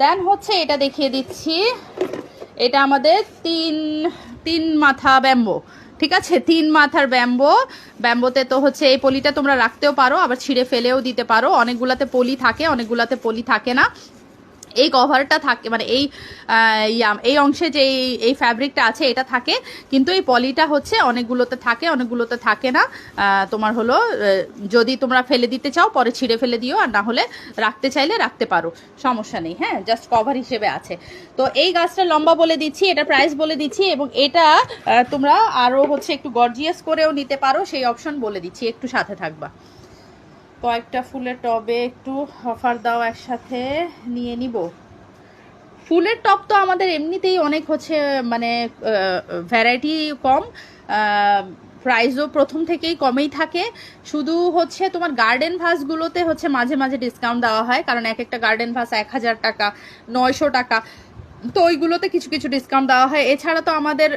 দেন হচ্ছে এটা দেখিয়ে দিচ্ছি। এটা আমাদের তিন তিন মাথা ব্যাম্বো, ঠিক আছে? তিন মাথার ব্যাম্বো। ব্যাম্বোতে তো হচ্ছে এই পলিটা তোমরা রাখতেও পারো, আবার ছিঁড়ে ফেলেও দিতে পারো। অনেকগুলাতে পলি থাকে, অনেকগুলাতে পলি থাকে না। এই কভারটা থাকে মানে এই এই অংশে যে এই- ফ্যাব্রিকটা আছে, এটা থাকে। কিন্তু এই পলিটা হচ্ছে অনেকগুলোতে থাকে অনেকগুলোতে থাকে না। তোমার হলো যদি তোমরা ফেলে দিতে চাও, পরে ছিঁড়ে ফেলে দিও, আর না হলে রাখতে চাইলে রাখতে পারো। সমস্যা নেই হ্যাঁ জাস্ট কভার হিসেবে আছে। তো এই গাছটা লম্বা বলে দিচ্ছি, এটা প্রাইস বলে দিচ্ছি, এবং এটা তোমরা আরও হচ্ছে একটু গর্জিয়াস করেও নিতে পারো, সেই অপশন বলে দিচ্ছি, একটু সাথে থাকবা। কয়েকটা ফুলের টবে একটু অফার দাও একসাথে নিয়ে নিব। ফুলের টব তো আমাদের এমনিতেই অনেক হচ্ছে মানে ভ্যারাইটি কম। প্রাইসও প্রথম থেকেই কমেই থাকে। শুধু হচ্ছে তোমার গার্ডেন ভাসগুলোতে হচ্ছে মাঝে মাঝে ডিসকাউন্ট দেওয়া হয়, কারণ এক একটা গার্ডেন ভাস এক হাজার টাকা, নয়শো টাকা। তো ওইগুলোতে কিছু কিছু ডিসকাউন্ট দেওয়া হয়। এছাড়া তো আমাদের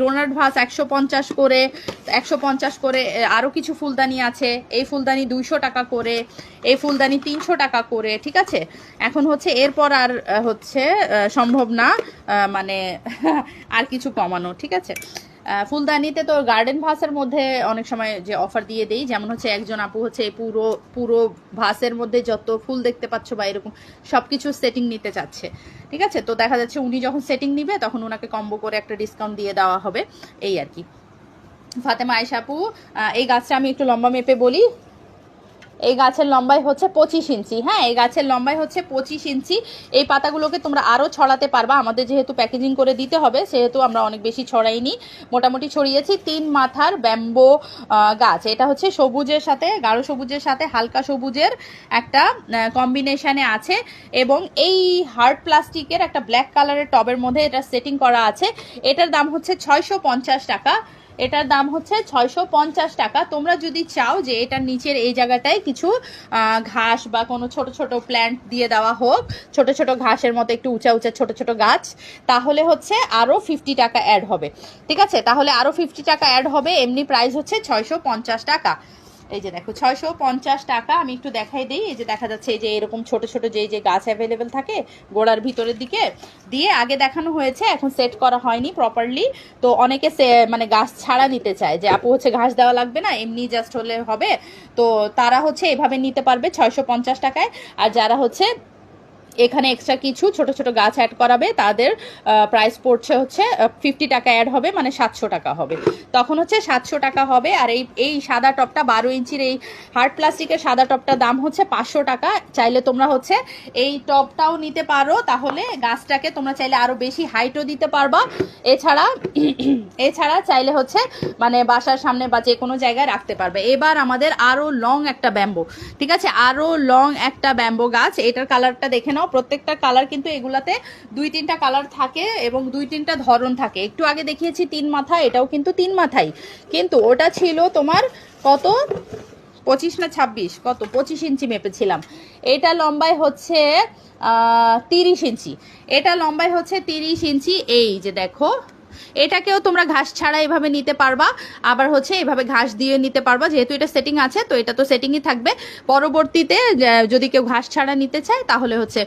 ডোনাট ভাস একশো পঞ্চাশ করে, একশো পঞ্চাশ করে আরও কিছু ফুলদানি আছে। এই ফুলদানি দুইশো টাকা করে, এই ফুলদানি তিনশো টাকা করে, ঠিক আছে? এখন হচ্ছে এরপর আর হচ্ছে সম্ভব না মানে আর কিছু কমানো, ঠিক আছে? ফুলদানিতে তো গার্ডেন ভাসের মধ্যে অনেক সময় যে অফার দিয়ে দেই, যেমন হচ্ছে একজন আপু হচ্ছে পুরো পুরো ভাসের মধ্যে যত ফুল দেখতে পাচ্ছ বা এরকম সব কিছু সেটিং নিতে চাচ্ছে। ঠিক আছে? তো দেখা যাচ্ছে উনি যখন সেটিং নিবে, তখন ওনাকে কম্বো করে একটা ডিসকাউন্ট দিয়ে দেওয়া হবে, এই আর কি। ফাতেমা আয়েশা আপু এই গাছটা আমি একটু লম্বা মেপে বলি এই গাছের লম্বাই হচ্ছে পঁচিশ ইঞ্চি। হ্যাঁ এই গাছের লম্বাই হচ্ছে পঁচিশ ইঞ্চি। এই পাতাগুলোকে তোমরা আরও ছড়াতে পারবা। আমাদের যেহেতু প্যাকেজিং করে দিতে হবে, সেহেতু আমরা অনেক বেশি ছড়াইনি। মোটামুটি ছড়িয়েছি তিন মাথার ব্যাম্বো গাছ। এটা হচ্ছে সবুজের সাথে, গাঢ় সবুজের সাথে, হালকা সবুজের একটা কম্বিনেশানে আছে। এবং এই হার্ড প্লাস্টিকের একটা ব্ল্যাক কালারের টবের মধ্যে এটা সেটিং করা আছে। এটার দাম হচ্ছে ছয়শো পঞ্চাশ টাকা। এটার দাম হচ্ছে ছয়শো পঞ্চাশ টাকা। তোমরা যদি চাও যে এটার নিচের এই জায়গাটায় কিছু ঘাস বা কোনো ছোট ছোট প্ল্যান্ট দিয়ে দেওয়া হোক, ছোট ছোট ঘাসের মতো একটু উঁচা উঁচা ছোট ছোট গাছ, তাহলে হচ্ছে আরও ফিফটি টাকা অ্যাড হবে। ঠিক আছে? তাহলে আরও ফিফটি টাকা অ্যাড হবে, এমনি প্রাইস হচ্ছে ছয়শো পঞ্চাশ টাকা। এই যে দেখো, ছয়শো পঞ্চাশ টাকা, আমি একটু দেখাই দিই। এই যে দেখা যাচ্ছে এই যে এরকম ছোট ছোট যে যে গাছ অ্যাভেলেবেল থাকে গোড়ার ভিতরের দিকে, দিয়ে আগে দেখানো হয়েছে, এখন সেট করা হয়নি প্রপারলি তো অনেকে সে- মানে গাছ ছাড়া নিতে চায় যে, আপু, হচ্ছে ঘাস দেওয়া লাগবে না, এমনি জাস্ট হলে হবে। তো তারা হচ্ছে এভাবে নিতে পারবে ছয়শো পঞ্চাশ টাকায়। আর যারা হচ্ছে এখানে এক্সট্রা কিছু ছোট ছোট গাছ অ্যাড করাবে। তাদের প্রাইস পড়ছে হচ্ছে ফিফটি টাকা অ্যাড হবে মানে সাতশো টাকা হবে। তখন হচ্ছে সাতশো টাকা হবে, আর এই এই সাদা টপটা বারো ইঞ্চির এই হার্ড প্লাস্টিকের সাদা টপটার দাম হচ্ছে পাঁচশো টাকা। চাইলে তোমরা হচ্ছে এই টপটাও নিতে পারো, তাহলে গাছটাকে তোমরা চাইলে আরও বেশি হাইটও দিতে পারবা। এছাড়া এছাড়া চাইলে হচ্ছে মানে বাসার সামনে বা যে কোনো জায়গায় রাখতে পারবে। এবার আমাদের আরও লং একটা ব্যাম্বো ঠিক আছে? আরও লং একটা ব্যাম্বো গাছ, এটার কালারটা দেখে নাও প্রত্যেকটা কালার কিন্তু এগুলাতে দুই তিনটা কালার থাকে এবং দুই তিনটা ধরন থাকে। একটু আগে দেখিয়েছি তিন মাথা এটাও কিন্তু তিন মাথাই কিন্তু ওটা ছিল তোমার কত? পঁচিশ না ছাব্বিশ? কত? পঁচিশ ইঞ্চি মেপেছিলাম। এটা লম্বায় হচ্ছে তিরিশ ইঞ্চি। এটা লম্বায় হচ্ছে তিরিশ ইঞ্চি। এই যে দেখো এটাকেও তোমরা ঘাস ছাড়া এভাবে নিতে পারবা। আবার হচ্ছে এভাবে ঘাস দিয়ে নিতে পারবা। যেহেতু এটা সেটিং আছে, তো এটা তো সেটিংই থাকবে। পরবর্তীতে যদি কেউ ঘাস ছাড়া নিতে চায়, তাহলে হচ্ছে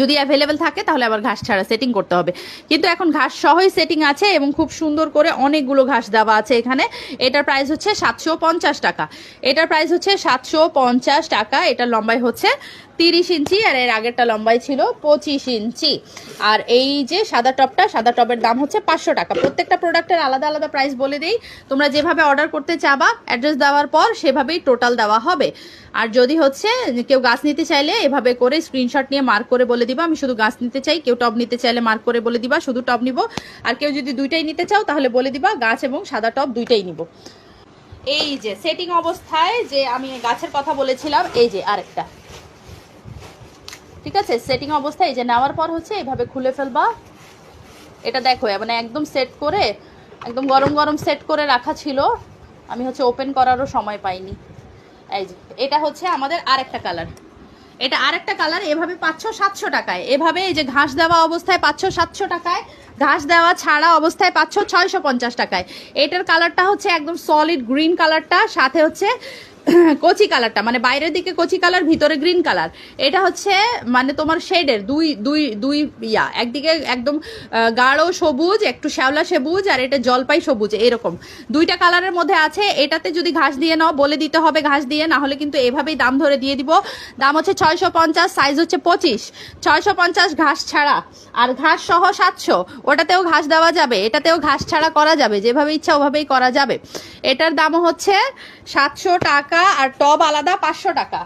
যদি অ্যাভেলেবেল থাকে, তাহলে আবার ঘাস ছাড়া সেটিং করতে হবে। কিন্তু এখন ঘাস সহই সেটিং আছে এবং খুব সুন্দর করে অনেকগুলো ঘাস দেওয়া আছে এখানে। এটার প্রাইস হচ্ছে সাতশো পঞ্চাশ টাকা। এটার প্রাইস হচ্ছে সাতশো পঞ্চাশ টাকা। এটার লম্বাই হচ্ছে তিরিশ ইঞ্চি আর এর আগেরটা লম্বাই ছিল পঁচিশ ইঞ্চি। আর এই যে সাদা টপটা, সাদা টপের দাম হচ্ছে পাঁচশো টাকা। প্রত্যেকটা প্রোডাক্টের আলাদা আলাদা প্রাইস বলে দিই। তোমরা যেভাবে অর্ডার করতে চাবা, অ্যাড্রেস দেওয়ার পর সেভাবেই টোটাল দেওয়া হবে। আর যদি হচ্ছে কেউ গাছ নিতে চাইলে এভাবে করে স্ক্রিনশট নিয়ে মার্ক করে বলে দিবা। আমি শুধু গাছ নিতে চাই, কেউ টব নিতে চাইলে মার্ক করে বলে দিবা, শুধু টব নিব। আর কেউ যদি দুইটাই নিতে চাও তাহলে বলে দিবা, গাছ এবং সাদা টব দুইটাই নিব। এই যে সেটিং অবস্থায় যে আমি গাছের কথা বলেছিলাম, এই যে আরেকটা। ঠিক আছে? সেটিং অবস্থায় এই যে নেওয়ার পর হচ্ছে এভাবে খুলে ফেলবা। এটা দেখো মানে একদম সেট করে, একদম গরম গরম সেট করে রাখা ছিল। আমি হচ্ছে ওপেন করারও সময় পাইনি। এই যে, এটা হচ্ছে আমাদের আরেকটা কালার এটা আরেকটা কালার এভাবে পাঁচশো সাতশো টাকায়। এভাবে এই যে ঘাস দেওয়া অবস্থায় পাঁচশো সাতশো টাকায়, ঘাস দেওয়া ছাড়া অবস্থায় পাঁচশো ছয়শো পঞ্চাশ টাকায়। এটার কালারটা হচ্ছে একদম সলিড গ্রিন কালারটা সাথে হচ্ছে কচি কালারটা মানে বাইরের দিকে কচি কালার, ভিতরে গ্রিন কালার এটা হচ্ছে মানে তোমার শেডের, দুই দুই দুই ইয়া। একদিকে একদম গাঢ় সবুজ, একটু শ্যাওলা সবুজ, আর এটা জলপাই সবুজ, এরকম। দুইটা কালারের মধ্যে আছে, এটাতে যদি ঘাস দিয়ে নাও, বলে দিতে হবে ঘাস দিয়ে, না হলে কিন্তু এভাবেই দাম ধরে দিয়ে দিব। দাম হচ্ছে ছয়শো পঞ্চাশ সাইজ হচ্ছে পঁচিশ। ছয়শো পঞ্চাশ ঘাস ছাড়া, আর ঘাস সহ সাতশো। ওটাতেও ঘাস দেওয়া যাবে, এটাতেও ঘাস ছাড়া করা যাবে, যেভাবে ইচ্ছা ওভাবেই করা যাবে। এটার দাম হচ্ছে সাতশো টাকা আর টব আলাদা পাঁচশো টাকা।